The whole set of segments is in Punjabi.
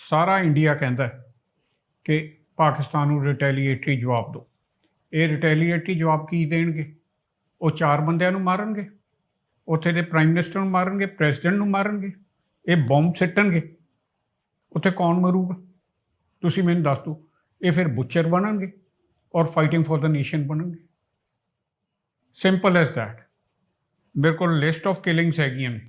ਸਾਰਾ ਇੰਡੀਆ ਕਹਿੰਦਾ ਕਿ ਪਾਕਿਸਤਾਨ ਨੂੰ ਰਿਟੈਲੀਏਟਰੀ ਜਵਾਬ ਦਿਓ। ਇਹ ਰਿਟੈਲੀਏਟਰੀ ਜਵਾਬ ਕੀ ਦੇਣਗੇ? ਉਹ ਚਾਰ ਬੰਦਿਆਂ ਨੂੰ ਮਾਰਨਗੇ, ਉੱਥੇ ਦੇ ਪ੍ਰਾਈਮ ਮਿਨਿਸਟਰ ਨੂੰ ਮਾਰਨਗੇ ਪ੍ਰੈਜ਼ੀਡੈਂਟ ਨੂੰ ਮਾਰਨਗੇ, ਇਹ ਬੰਬ ਸਿੱਟਣਗੇ, ਉੱਥੇ ਕੌਣ ਮਰੂਗਾ? ਤੁਸੀਂ ਮੈਨੂੰ ਦੱਸ ਦਿਓ, ਇਹ ਫਿਰ ਬੁੱਚਰ ਬਣਨਗੇ ਔਰ ਫਾਈਟਿੰਗ ਫॉर द ਨੇਸ਼ਨ ਬਣਨਗੇ। ਸਿੰਪਲ ਐਸ ਦੈਟ ਮੇਰੇ ਕੋਲ ਲਿਸਟ ਆਫ ਕਿਲਿੰਗਸ ਹੈਗੀਆਂ ਨੇ।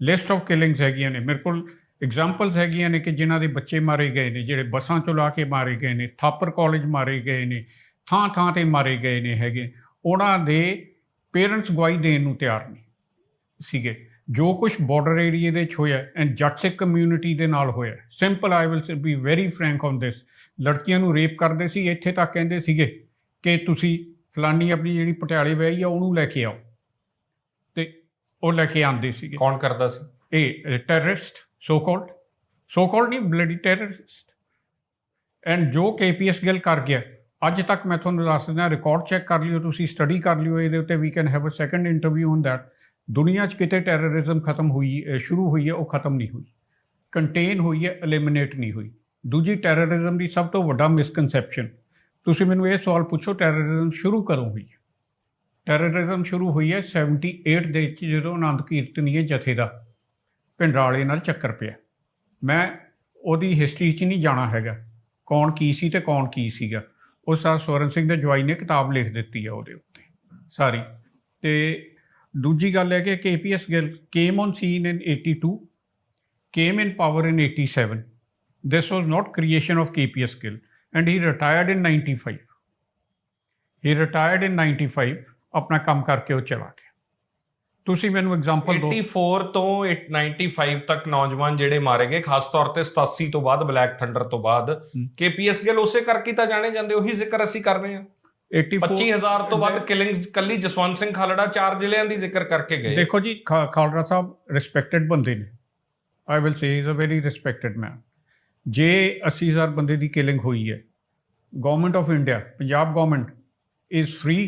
ਲਿਸਟ ਆਫ ਕਿਲਿੰਗਸ ਹੈਗੀਆਂ ਨੇ। ਮੇਰੇ ਕੋਲ ਐਗਜ਼ਾਮਪਲਸ ਹੈਗੀਆਂ ਨੇ ਕਿ ਜਿਨ੍ਹਾਂ ਦੇ ਬੱਚੇ ਮਾਰੇ ਗਏ ਨੇ ਜਿਹੜੇ ਬੱਸਾਂ ਚੋਂ ਲਾ ਕੇ ਮਾਰੇ ਗਏ ਨੇ ਥਾਪਰ ਕਾਲਜ ਮਾਰੇ ਗਏ ਨੇ ਥਾਂ ਥਾਂ ਤੇ ਮਾਰੇ ਗਏ ਨੇ ਹੈਗੇ। ਉਹਨਾਂ ਦੇ ਪੇਰੈਂਟਸ ਗਵਾਹੀ ਦੇਣ ਨੂੰ ਤਿਆਰ ਨਹੀਂ ਸੀਗੇ। ਜੋ ਕੁਝ ਬਾਰਡਰ ਏਰੀਆ ਦੇ ਵਿੱਚ ਹੋਇਆ ਐਂਡ ਜੱਟ ਸਿੱਖ ਕਮਿਊਨਿਟੀ ਦੇ ਨਾਲ ਹੋਇਆ। Simple I will be very frank on this ਲੜਕੀਆਂ ਨੂੰ ਰੇਪ ਕਰਦੇ ਸੀ ਇੱਥੇ ਤੱਕ ਕਹਿੰਦੇ ਸੀਗੇ ਕਿ ਤੁਸੀਂ ਫਲਾਨੀ ਆਪਣੀ ਜਿਹੜੀ ਪਟਿਆਲੇ ਵਿਆਹੀ ਆ ਉਹਨੂੰ ਲੈ ਕੇ ਆਓ। ਤੇ ਉਹ ਲੈ ਕੇ ਆਉਂਦੇ ਸੀਗੇ। ਕੌਣ ਕਰਦਾ ਸੀ? ਇਹ terrorist so called so called ਨਹੀਂ ਬਲੱਡੀ ਟੈਰਰਿਸਟ ਐਂਡ ਜੋ ਕੇਪੀਐਸ ਗਿੱਲ ਕਰ ਗਿਆ, ਅੱਜ ਤੱਕ ਮੈਂ ਤੁਹਾਨੂੰ ਦੱਸ ਦਿੰਦਾ ਰਿਕਾਰਡ ਚੈੱਕ ਕਰ ਲਿਓ, ਤੁਸੀਂ ਸਟੱਡੀ ਕਰ ਲਿਓ, ਇਹਦੇ ਉੱਤੇ ਵੀ can have a second interview on that ਦੁਨੀਆ 'ਚ ਕਿਤੇ ਟੈਰਰਿਜ਼ਮ ਖਤਮ ਹੋਈ ਸ਼ੁਰੂ ਹੋਈ ਹੈ, ਉਹ ਖਤਮ ਨਹੀਂ ਹੋਈ। ਕੰਟੇਨ ਹੋਈ ਹੈ ਐਲੀਮੀਨੇਟ ਨਹੀਂ ਹੋਈ। ਦੂਜੀ ਟੈਰਰਿਜ਼ਮ ਦੀ ਸਭ ਤੋਂ ਵੱਡਾ ਮਿਸਕਨਸੈਪਸ਼ਨ ਤੁਸੀਂ ਮੈਨੂੰ ਇਹ ਸਵਾਲ ਪੁੱਛੋ ਟੈਰਰਿਜ਼ਮ ਸ਼ੁਰੂ ਕਦੋਂ ਹੋਈ ਹੈ? ਟੈਰਰਿਜ਼ਮ ਸ਼ੁਰੂ ਹੋਈ ਹੈ 78 ਦੇ ਵਿੱਚ, ਜਦੋਂ ਆਨੰਦ ਕੀਰਤਨੀਏ ਜਥੇ ਦਾ। ਪਿੰਡਰਾਲੇ ਨਾਲ ਚੱਕਰ ਪਿਆ। ਮੈਂ ਉਹਦੀ ਹਿਸਟਰੀ 'ਚ ਨਹੀਂ ਜਾਣਾ ਹੈਗਾ। ਕੌਣ ਕੀ ਸੀ ਤੇ ਕੌਣ ਕੀ ਸੀਗਾ। ਉਹ ਸਰ ਸਵਰਨ ਸਿੰਘ ਦੇ ਜਵਾਈ ਨੇ ਕਿਤਾਬ ਲਿਖ ਦਿੱਤੀ ਆ ਉਹਦੇ ਉੱਤੇ। ਸਾਰੀ ਤੇ ਦੂਜੀ ਗੱਲ ਹੈ ਕਿ KPS Gill came on scene in 82 came in power in 87 this was not creation of kps gill and he retired in 95 he retired in 95 ਆਪਣਾ ਕੰਮ ਕਰਕੇ ਉਹ ਚਲਾ ਗਿਆ। ਤੁਸੀਂ ਮੈਨੂੰ ਐਗਜ਼ਾਮਪਲ ਦਿਓ। 84 ਤੋਂ 95 ਤੱਕ ਨੌਜਵਾਨ ਜਿਹੜੇ ਮਾਰੇ ਗਏ ਖਾਸ ਤੌਰ ਤੇ 87 ਤੋਂ ਬਾਅਦ ਬਲੈਕ ਥੰਡਰ ਤੋਂ ਬਾਅਦ। ਕੇਪੀਐਸ ਗਿੱਲ ਉਸੇ ਕਰਕੇ ਤਾਂ ਜਾਣੇ ਜਾਂਦੇ ਉਹੀ ਜ਼ਿਕਰ ਅਸੀਂ ਕਰ ਰਹੇ ਹਾਂ। 84 25000 ਤੋਂ ਵੱਧ ਕਿਲਿੰਗਸ ਕੱਲੀ ਜਸਵੰਤ ਸਿੰਘ ਖਾਲੜਾ ਚਾਰ ਜ਼ਿਲ੍ਹਿਆਂ ਦੀ ਜ਼ਿਕਰ ਕਰਕੇ ਗਏ। ਦੇਖੋ ਜੀ ਖਾਲੜਾ ਸਾਹਿਬ ਰਿਸਪੈਕਟਡ ਬੰਦੇ ਨੇ। I will say is a very respected man ਜੇ 80000 ਬੰਦੇ ਦੀ ਕਿਲਿੰਗ ਹੋਈ ਹੈ government of India Punjab government is free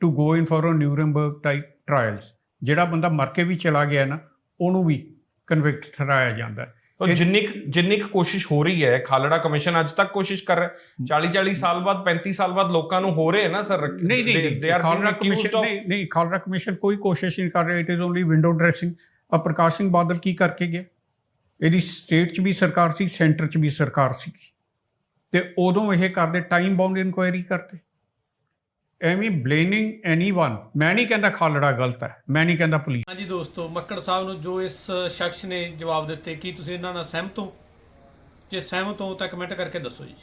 to go in for a Nuremberg type trials ਜਿਹੜਾ ਬੰਦਾ ਮਰ ਕੇ ਵੀ ਚਲਾ ਗਿਆ ਨਾ ਉਹਨੂੰ ਵੀ ਕਨਵਿਕਟ ਠਹਿਰਾਇਆ ਜਾਂਦਾ ਹੈ। ਤਾਂ ਜਿੰਨੀ ਜਿੰਨੀ ਕੋਸ਼ਿਸ਼ ਹੋ ਰਹੀ ਹੈ ਖਾਲੜਾ ਕਮਿਸ਼ਨ ਅੱਜ ਤੱਕ ਕੋਸ਼ਿਸ਼ ਕਰ ਰਿਹਾ 40 40 ਸਾਲ ਬਾਅਦ 35 ਸਾਲ ਬਾਅਦ ਲੋਕਾਂ ਨੂੰ ਹੋ ਰਹੇ ਹੈ ਨਾ ਸਰ? ਨਹੀਂ ਨਹੀਂ ਖਾਲੜਾ ਕਮਿਸ਼ਨ ਨਹੀਂ ਨਹੀਂ ਖਾਲੜਾ ਕਮਿਸ਼ਨ ਕੋਈ ਕੋਸ਼ਿਸ਼ ਨਹੀਂ ਕਰ ਰਿਹਾ। It is only window dressing ਆ ਪ੍ਰਕਾਸ਼ ਸਿੰਘ ਬਾਦਲ ਕੀ ਕਰਕੇ ਗਿਆ? ਇਹਦੀ ਸਟੇਟ 'ਚ ਵੀ ਸਰਕਾਰ ਸੀ ਸੈਂਟਰ 'ਚ ਵੀ ਸਰਕਾਰ ਸੀ ਤੇ ਉਦੋਂ ਇਹ ਕਰਦੇ ਟਾਈਮ ਬਾਉਂਡ ਇਨਕੁਆਇਰੀ ਕਰਦੇ। ਐਵੇਂ ਬਲੇਮਿੰਗ ਐਨੀਵਨ ਮੈਂ ਨਹੀਂ ਕਹਿੰਦਾ ਖਾਲੜਾ ਗਲਤ ਹੈ, ਮੈਂ ਨਹੀਂ ਕਹਿੰਦਾ ਪੁਲਿਸ। ਹਾਂਜੀ ਦੋਸਤੋ, ਮੱਕੜ ਸਾਹਿਬ ਨੂੰ ਜੋ ਇਸ ਸ਼ਖਸ ਨੇ ਜਵਾਬ ਦਿੱਤੇ, ਕੀ ਤੁਸੀਂ ਇਹਨਾਂ ਨਾਲ ਸਹਿਮਤ ਹੋ? ਜੇ ਸਹਿਮਤ ਹੋ ਤਾਂ ਕਮੈਂਟ ਕਰਕੇ ਦੱਸੋ ਜੀ।